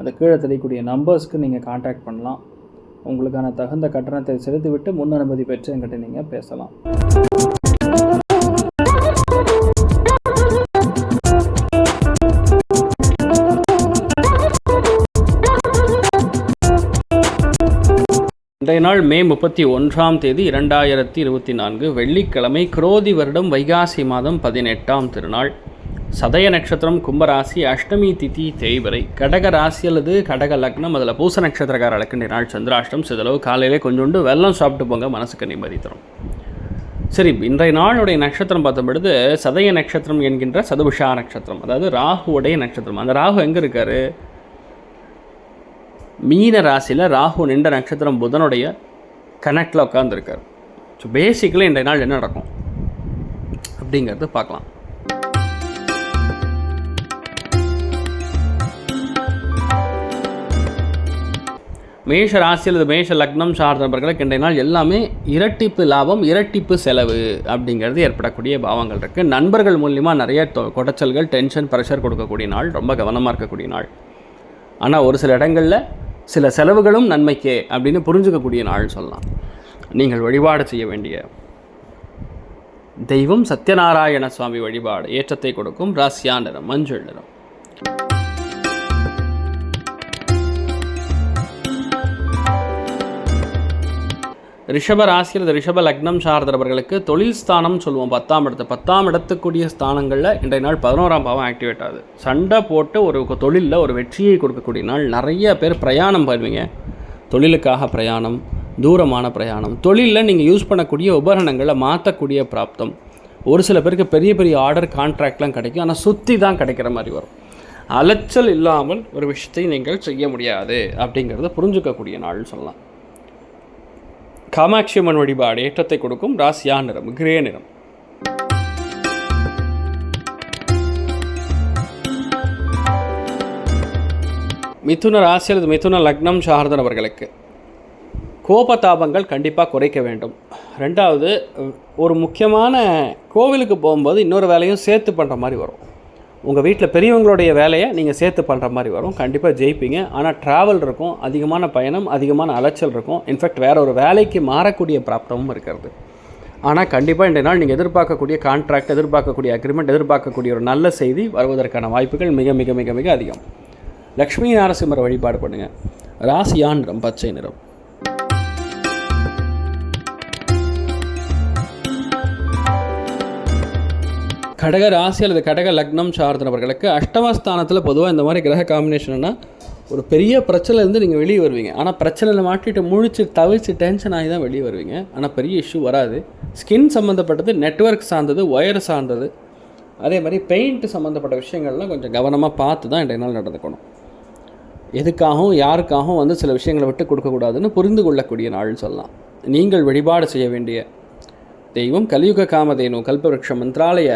அந்த கீழே தெரியக்கூடிய நம்பர்ஸ்க்கு நீங்கள் காண்டாக்ட் பண்ணலாம். உங்களுக்கான தகுந்த கட்டணத்தை செலுத்திவிட்டு முன் அனுமதி பெற்று என்கிட்ட நீங்கள் பேசலாம். இன்றைய நாள் மே முப்பத்தி ஒன்றாம் தேதி இரண்டாயிரத்தி இருபத்தி நான்கு வெள்ளிக்கிழமை குரோதி வருடம் வைகாசி மாதம் பதினெட்டாம் திருநாள். சதய நட்சத்திரம் கும்பராசி அஷ்டமி திதி தேய்வரை கடக ராசி அல்லது கடக லக்னம் அதில் பூச நட்சத்திரக்காரர்களுக்கு இன்றைய நாள் சந்திராஷ்டம் சிதளவு காலையிலே கொஞ்சோண்டு வெள்ளம் சாப்பிட்டு போங்க மனசுக்கு நிம்மதி தரும். சரி இன்றைய நாளுடைய நட்சத்திரம் பார்த்த பொழுது சதய நட்சத்திரம் என்கின்ற சதுபுஷா நட்சத்திரம் அதாவது ராகுவுடைய நட்சத்திரம். அந்த ராகு எங்கே இருக்காரு? மீன ராசியில் ராகு நின்ற நட்சத்திரம் புதனுடைய கனெக்டில் உட்காந்துருக்கார் ஸோ பேசிக்கலி இன்றைய நாள் என்ன நடக்கும்? அப்படிங்கிறது பார்க்கலாம். மேஷ ராசி அல்லது மேஷ லக்னம் சார்ந்தவர்களுக்கு இன்றைய நாள் எல்லாமே இரட்டிப்பு லாபம் இரட்டிப்பு செலவு அப்படிங்கிறது ஏற்படக்கூடிய பாவங்கள் இருக்குது நண்பர்கள் மூலியமாக நிறைய தொ- குடைச்சல்கள் டென்ஷன் ப்ரெஷர் கொடுக்கக்கூடிய நாள் ரொம்ப கவனமாக இருக்கக்கூடிய நாள். ஆனால் ஒரு சில இடங்களில் சில செலவுகளும் நன்மைக்கே அப்படின்னு புரிஞ்சுக்கக்கூடிய நாள் சொல்லலாம். நீங்கள் வழிபாடு செய்ய வேண்டிய தெய்வம் சத்யநாராயண சுவாமி வழிபாடு ஏற்றத்தை கொடுக்கும். ராசியா நிறம் மஞ்சள் நிறம். ரிஷப ராசி அல்லது ரிஷப லக்னம் சார்ந்தவர்களுக்கு தொழில் ஸ்தானம் சொல்லுவோம். பத்தாம் இடத்து. பத்தாம் இடத்துக்குரிய ஸ்தானங்களில் இன்றைய நாள் பதினோராம் பாவம் ஆக்டிவேட் ஆகுது. சண்டை போட்டு ஒரு தொழிலில் ஒரு வெற்றியை கொடுக்கக்கூடிய நாள். நிறைய பேர் பிரயாணம் பண்ணுவீங்க. தொழிலுக்காக பிரயாணம் தூரமான பிரயாணம். தொழிலில் நீங்கள் யூஸ் பண்ணக்கூடிய உபகரணங்களை மாற்றக்கூடிய பிராப்தம். ஒரு சில பேருக்கு பெரிய பெரிய ஆர்டர் கான்ட்ராக்ட்லாம் கிடைக்கும். ஆனால் சுற்றி தான் கிடைக்கிற மாதிரி வரும். அலைச்சல் இல்லாமல் ஒரு விஷயத்தை நீங்கள் செய்ய முடியாது அப்படிங்கிறத புரிஞ்சுக்கக்கூடிய நாள்னு சொல்லலாம். காமாட்சி அம்மன் வழிபாடு ஏற்றத்தை கொடுக்கும் ராசியா நிறம் கிரே நிறம். மிதுன ராசி அல்லது மிதுன லக்னம் சார்ந்தவர்களுக்கு கோபதாபங்கள் கண்டிப்பாக குறைக்க வேண்டும். ரெண்டாவது ஒரு முக்கியமான கோவிலுக்கு போகும்போது இன்னொரு வேலையும் சேர்த்து பண்ணுற மாதிரி வரும். உங்கள் வீட்டில் பெரியவங்களுடைய வேலையை நீங்கள் சேர்த்து பண்ணுற மாதிரி வரும். கண்டிப்பாக ஜெயிப்பீங்க. ஆனால் ட்ராவல் இருக்கும் அதிகமான பயணம் அதிகமான அலைச்சல் இருக்கும். இன்ஃபேக்ட் வேறு ஒரு வேலைக்கு மாறக்கூடிய பிராப்தமும் இருக்கிறது. ஆனால் கண்டிப்பாக இன்றைய நாள் நீங்கள் எதிர்பார்க்கக்கூடிய கான்ட்ராக்ட் எதிர்பார்க்கக்கூடிய அக்ரிமெண்ட் எதிர்பார்க்கக்கூடிய ஒரு நல்ல செய்தி வருவதற்கான வாய்ப்புகள் மிக மிக மிக மிக அதிகம். லக்ஷ்மி நாரசிம்மர் வழிபாடு பண்ணுங்கள் ராசியான் நிறம் பச்சை நிறம். கடக ராசி அல்லது கடக லக்னம் சார்ந்தவர்களுக்கு அஷ்டமஸ்தானத்தில் பொதுவாக இந்த மாதிரி கிரக காம்பினேஷன்னா ஒரு பெரிய பிரச்சனைலேருந்து நீங்கள் வெளியே வருவீங்க. ஆனால் பிரச்சனையில் மாட்டிட்டு முழிச்சு தவிச்சு டென்ஷன் ஆகி தான் வெளியே வருவீங்க. ஆனால் பெரிய இஷ்யூ வராது. ஸ்கின் சம்மந்தப்பட்டது நெட்வொர்க் சார்ந்தது ஒயர் சார்ந்தது. அதே மாதிரி பெயிண்ட் சம்மந்தப்பட்ட விஷயங்கள்லாம் கொஞ்சம் கவனமாக பார்த்து தான் இன்றைய நாள் நடந்துக்கணும். எதுக்காகவும் யாருக்காகவும் வந்து சில விஷயங்களை விட்டு கொடுக்கக்கூடாதுன்னு புரிந்து கொள்ளக்கூடிய நாள்னு சொல்லலாம். நீங்கள் வழிபாடு செய்ய வேண்டிய தெய்வம் கலியுக காமதேனு கல்பவருஷ மந்திராலய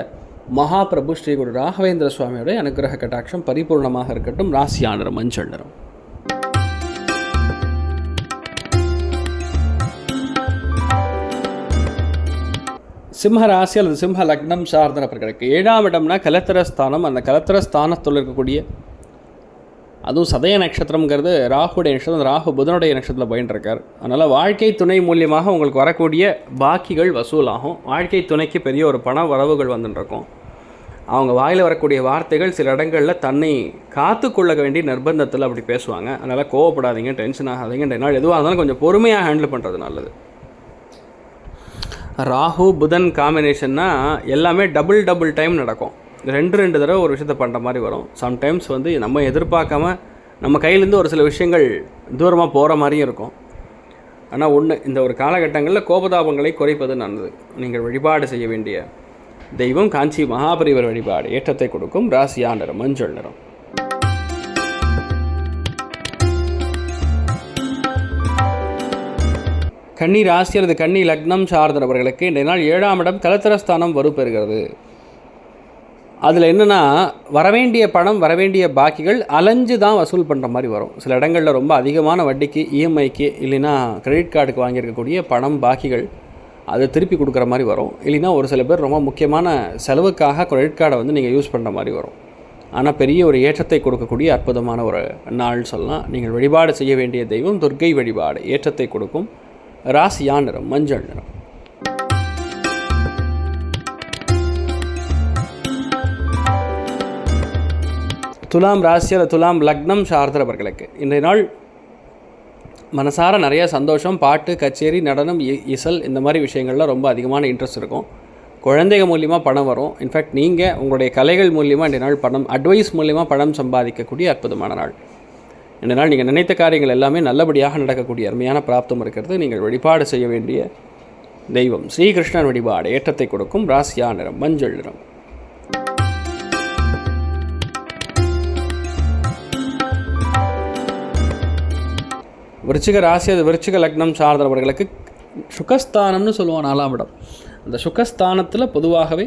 மகாபிரபு ஸ்ரீ குரு ராகவேந்திர சுவாமியோட அனுகிரக கட்டாட்சம் பரிபூர்ணமாக இருக்கட்டும். ராசியானரம் மஞ்சள் நிறம். சிம்ம ராசி அல்லது சிம்ம லக்னம் சார்ந்த நபர்களுக்கு ஏழாம் இடம்னா கலத்திரஸ்தானம் அந்த கலத்திரஸ்தானத்தில் இருக்கக்கூடிய அதுவும் சதய நட்சத்திரங்கிறது ராகுடைய நட்சத்திரம் ராகு புதனுடைய நட்சத்திரத்தில் போயின்னு இருக்கார் அதனால் வாழ்க்கை துணை மூலியமாக உங்களுக்கு வரக்கூடிய பாக்கிகள் வசூலாகும். வாழ்க்கை துணைக்கு பெரிய ஒரு பண வரவுகள் வந்துட்டுருக்கும் அவங்க வாயில் வரக்கூடிய வார்த்தைகள் சில இடங்களில் தன்னை காத்துக்கொள்ள வேண்டிய நிர்பந்தத்தில் அப்படி பேசுவாங்க. அதனால் கோவப்படாதீங்க டென்ஷன் ஆகாதீங்க. நாள் எதுவாக இருந்தாலும் கொஞ்சம் பொறுமையாக ஹேண்டில் பண்ணுறது நல்லது. ராகு புதன் காம்பினேஷன்னா எல்லாமே டபுள் டபுள் டைம் நடக்கும். ரெண்டு ரெண்டு தடவை ஒரு விஷயத்த பண்ணுற மாதிரி வரும். சம்டைம்ஸ் வந்து நம்ம எதிர்பார்க்காம நம்ம கையிலேருந்து ஒரு சில விஷயங்கள் தூரமாக போகிற மாதிரியும் இருக்கும். ஆனால் ஒன்று இந்த ஒரு காலகட்டங்களில் கோபதாபங்களை குறைப்பது நல்லது. நீங்கள் வழிபாடு செய்ய வேண்டிய தெய்வம் காஞ்சி மகாபரிவர் வழிபாடு ஏற்றத்தை கொடுக்கும் ராசியா நிறம் மஞ்சள் நிறம். கன்னி ராசி அல்லது கன்னி லக்னம் சார்ந்த நபர்களுக்கு இன்றைய நாள் ஏழாம் இடம் கலத்திரஸ்தானம் வலுப்பெறுகிறது. அதில் என்னென்னா வரவேண்டிய பணம் வரவேண்டிய பாக்கிகள் அலைஞ்சு தான் வசூல் பண்ணுற மாதிரி வரும். சில இடங்களில் ரொம்ப அதிகமான வட்டிக்கு இஎம்ஐக்கு இல்லைன்னா கிரெடிட் கார்டுக்கு வாங்கியிருக்கக்கூடிய பணம் பாக்கிகள் அதை திருப்பி கொடுக்குற மாதிரி வரும். இல்லைன்னா ஒரு சில பேர் ரொம்ப முக்கியமான செலவுக்காக கிரெடிட் கார்டை வந்து நீங்கள் யூஸ் பண்ணுற மாதிரி வரும். ஆனால் பெரிய ஒரு ஏற்றத்தை கொடுக்கக்கூடிய அற்புதமான ஒரு நாள் சொல்லலாம். நீங்கள் வழிபாடு செய்ய வேண்டிய தெய்வம் துர்க்கை வழிபாடு. ஏற்றத்தை கொடுக்கும். ராசியா நிறம் மஞ்சள் நிறம். துலாம் ராசி அல்லது துலாம் லக்னம் சார்ந்தவர்களுக்கு இன்றைய நாள் மனசார நிறைய சந்தோஷம் பாட்டு கச்சேரி நடனம் இ- இசல் இந்த மாதிரி விஷயங்கள்லாம் ரொம்ப அதிகமான இன்ட்ரெஸ்ட் இருக்கும். குழந்தைங்க மூலியமாக பணம் வரும். இன்ஃபேக்ட் நீங்கள் உங்களுடைய கலைகள் மூலியமாக இன்றைய நாள் பணம் அட்வைஸ் மூலியமாக பணம் சம்பாதிக்கக்கூடிய அற்புதமான நாள். இன்றைய நாள் நீங்கள் நினைத்த காரியங்கள் எல்லாமே நல்லபடியாக நடக்கக்கூடிய அருமையான பிராப்தம் இருக்கிறது. நீங்கள் வழிபாடு செய்ய வேண்டிய தெய்வம். ஸ்ரீகிருஷ்ணன் வழிபாடு ஏற்றத்தை கொடுக்கும். ராசியா நிறம் மஞ்சள் நிறம். விருச்சிக ராசி அது விருச்சிக லக்னம் சார்ந்தவர்களுக்கு சுகஸ்தானம்னு சொல்லுவோம் நாலாம் இடம். அந்த சுகஸ்தானத்தில் பொதுவாகவே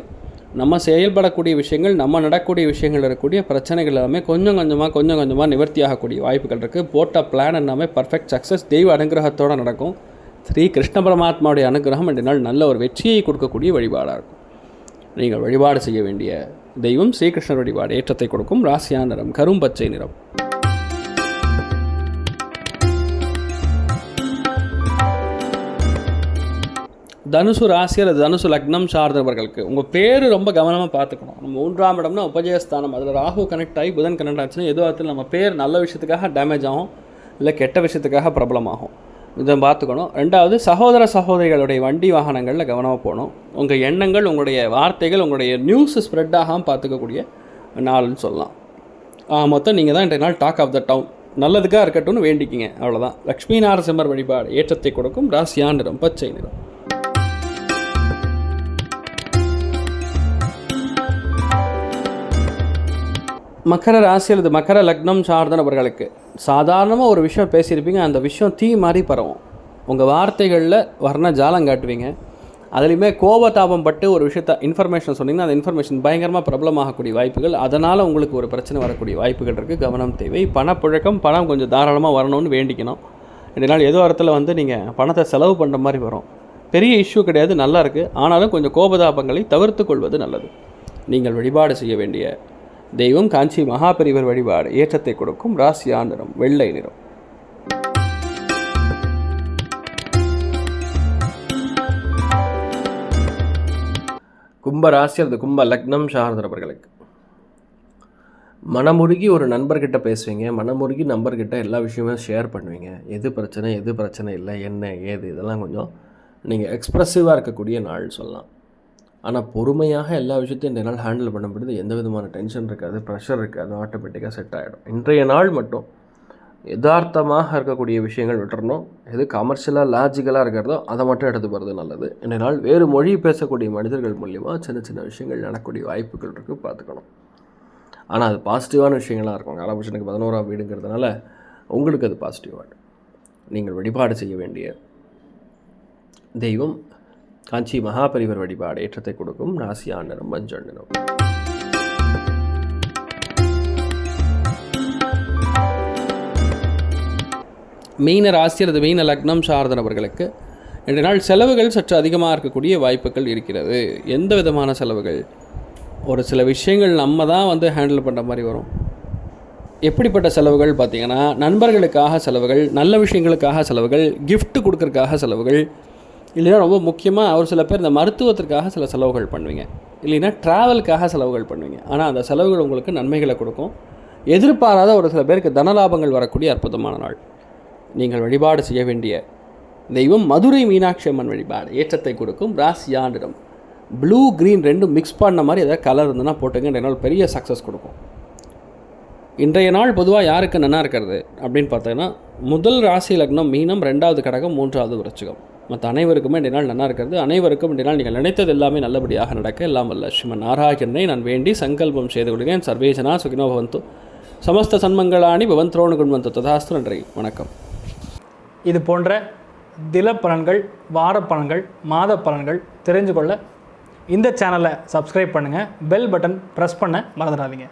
நம்ம செயல்படக்கூடிய விஷயங்கள் நம்ம நடக்கக்கூடிய விஷயங்கள் இருக்கக்கூடிய பிரச்சனைகள் எல்லாமே கொஞ்சம் கொஞ்சமாக கொஞ்சம் கொஞ்சமாக நிவர்த்தி ஆகக்கூடிய வாய்ப்புகள் இருக்குது போட்ட பிளான் எல்லாமே பர்ஃபெக்ட் சக்ஸஸ் தெய்வ அனுகிரகத்தோடு நடக்கும். ஸ்ரீ கிருஷ்ண பரமாத்மாவுடைய அனுகிரகம் ரெண்டு நாள் நல்ல ஒரு வெற்றியை கொடுக்கக்கூடிய வழிபாடாக இருக்கும். நீங்கள் வழிபாடு செய்ய வேண்டிய தெய்வம் ஸ்ரீகிருஷ்ணர் வழிபாடு ஏற்றத்தை கொடுக்கும். ராசியா நிறம் கரும்பச்சை நிறம். தனுசு ராசி அல்லது தனுசு லக்னம் சார்ந்தவர்களுக்கு உங்கள் பேர் ரொம்ப கவனமாக பார்த்துக்கணும். நம்ம மூன்றாம் இடம்னா உபஜயஸ்தானம். அதில் ராகு கனெக்ட் ஆகி புதன் கனெக்ட் ஆச்சுன்னா ஏதோ இடத்துல நம்ம பேர் நல்ல விஷயத்துக்காக டேமேஜ் ஆகும். இல்லை கெட்ட விஷயத்துக்காக பிரபலமாகும். இதை பார்த்துக்கணும். ரெண்டாவது சகோதர சகோதரிகளுடைய வண்டி வாகனங்களில் கவனமாக போகணும். உங்கள் எண்ணங்கள் உங்களுடைய வார்த்தைகள் உங்களுடைய நியூஸ் ஸ்ப்ரெட் ஆகாமல் பார்த்துக்கக்கூடிய நாள்னு சொல்லலாம். மொத்தம் நீங்கள் தான் இன்றைய நாள் டாக் ஆஃப் த டவுன் நல்லதுக்காக இருக்கட்டும்னு வேண்டிக்கிங்க. அவ்வளோதான் லக்ஷ்மி நாரசிம்மர் வழிபாடு ஏற்றத்தை கொடுக்கும். ராசியா நிறம் பச்சை நிறம். மக்கர ராசி அல்லது மக்கர லக்னம் சார்ந்த நபர்களுக்கு சாதாரணமாக ஒரு விஷயம் பேசியிருப்பீங்க அந்த விஷயம் தீ மாதிரி பரவும். உங்கள் வார்த்தைகளில் வர்ண ஜாலம் காட்டுவீங்க. அதுலேயுமே கோபதாபம் பட்டு ஒரு விஷயத்த இன்ஃபர்மேஷன் சொன்னீங்கன்னா அந்த இன்ஃபர்மேஷன் பயங்கரமாக பிரபலமாகக்கூடிய வாய்ப்புகள் அதனால் உங்களுக்கு ஒரு பிரச்சனை வரக்கூடிய வாய்ப்புகள் இருக்குது கவனம் தேவை. பணப்புழக்கம் பணம் கொஞ்சம் தாராளமாக வரணும்னு வேண்டிக்கணும். ரெண்டு நாள் ஏதோ இடத்துல வந்து நீங்கள் பணத்தை செலவு பண்ணுற மாதிரி வரும். பெரிய இஷ்யூ கிடையாது நல்லா இருக்குது ஆனாலும் கொஞ்சம் கோபதாபங்களை தவிர்த்து கொள்வது நல்லது. நீங்கள் வழிபாடு செய்ய வேண்டிய தெய்வம் காஞ்சி மகாபெரிவர் வழிபாடு ஏற்றத்தை கொடுக்கும் ராசியா நிறம் வெள்ளை நிறம். கும்ப ராசி அல்லது கும்ப லக்னம் சார்ந்தவர்களுக்கு. மனமுருகி ஒரு நண்பர்கிட்ட பேசுவீங்க மனமுருகி நண்பர்கிட்ட எல்லா விஷயமும் ஷேர் பண்ணுவீங்க. எது பிரச்சனை எது பிரச்சனை இல்லை என்ன ஏது இதெல்லாம் கொஞ்சம் நீங்கள் எக்ஸ்ப்ரெசிவாக இருக்கக்கூடிய நாள் சொல்லலாம். ஆனால் பொறுமையாக எல்லா விஷயத்தையும் இந்த நாள் ஹேண்டில் முடியுது எந்த விதமான டென்ஷன் இருக்காது ப்ரெஷர் இருக்காது ஆட்டோமேட்டிக்காக செட் ஆகிடும் இன்றைய நாள் மட்டும் யதார்த்தமாக இருக்கக்கூடிய விஷயங்கள் விட்டுறணும். எது கமர்ஷியலாக லாஜிக்கலாக இருக்கிறதோ அதை மட்டும் எடுத்து போகிறது நல்லது. இன்றைய நாள் வேறு மொழி பேசக்கூடிய மனிதர்கள் மூலியமாக சின்ன சின்ன விஷயங்கள் நடக்கக்கூடிய வாய்ப்புகள் இருக்குது பார்த்துக்கணும். ஆனால் அது பாசிட்டிவான விஷயங்களாக இருக்கும். காலபுருஷனுக்கு பதினோராம் வீடுங்கிறதுனால உங்களுக்கு அது பாசிட்டிவாக நீங்கள் வழிபாடு செய்ய வேண்டிய தெய்வம் காஞ்சி மகாபரிவர் வழிபாடு ஏற்றத்தை கொடுக்கும் ராசி ஆண்டனம் மஞ்சண்டனம் மீன ராசி அல்லது மீன லக்னம் சார்ந்த இன்று நாள் செலவுகள் சற்று அதிகமாக இருக்கக்கூடிய வாய்ப்புகள் இருக்கிறது. எந்த விதமான செலவுகள்? ஒரு சில விஷயங்கள் நம்ம தான் வந்து ஹேண்டில் பண்ணுற மாதிரி வரும். எப்படிப்பட்ட செலவுகள் பார்த்தீங்கன்னா நண்பர்களுக்காக செலவுகள் நல்ல விஷயங்களுக்காக செலவுகள் கிஃப்ட் கொடுக்கறதுக்காக செலவுகள் இல்லைன்னா ரொம்ப முக்கியமாக ஒரு சில பேர் இந்த மருத்துவத்திற்காக சில செலவுகள் பண்ணுவீங்க. இல்லைன்னா ட்ராவலுக்காக செலவுகள் பண்ணுவீங்க. ஆனால் அந்த செலவுகள் உங்களுக்கு நன்மைகளை கொடுக்கும். எதிர்பாராத ஒரு சில பேருக்கு தனலாபங்கள் வரக்கூடிய அற்புதமான நாள். நீங்கள் வழிபாடு செய்ய வேண்டிய தெய்வம் மதுரை மீனாட்சி அம்மன் வழிபாடு. ஏற்றத்தை கொடுக்கும் ராசியாண்டிடம் ப்ளூ க்ரீன் ரெண்டும் மிக்ஸ் பண்ண மாதிரி ஏதாவது கலர் இருந்ததுன்னா போட்டுங்க. என்னால் நாள் பெரிய சக்ஸஸ் கொடுக்கும். இன்றைய நாள் பொதுவாக யாருக்கு நல்லா இருக்கிறது அப்படின்னு பார்த்தீங்கன்னா முதல் ராசி லக்னம் மீனம் ரெண்டாவது கடகம் மூன்றாவது விருச்சிகம். மற்ற அனைவருக்குமே இன்றைய நாள் நல்லா இருக்கிறது. அனைவருக்கும் இன்றைய நாள் நீங்கள் நினைத்தது எல்லாமே நல்லபடியாக நடக்க. எல்லாம் வல்ல. ஸ்ரீமன் நாராயணனை நான் வேண்டி சங்கல்பம் செய்து கொள்கிறேன். சர்வேஜனா சுகினோ பவந்து. சமஸ்த சன்மங்களாணி பவந்த்ரோணு குண்வந்து. ததாஸ்து. நன்றி. வணக்கம். இது போன்ற தில பலன்கள் வார பலன்கள் மாத பலன்கள் தெரிஞ்சு கொள்ள இந்த சேனலை சப்ஸ்கிரைப் பண்ணுங்கள் பெல் பட்டன் ப்ரெஸ் பண்ண மறந்துடாதீங்க.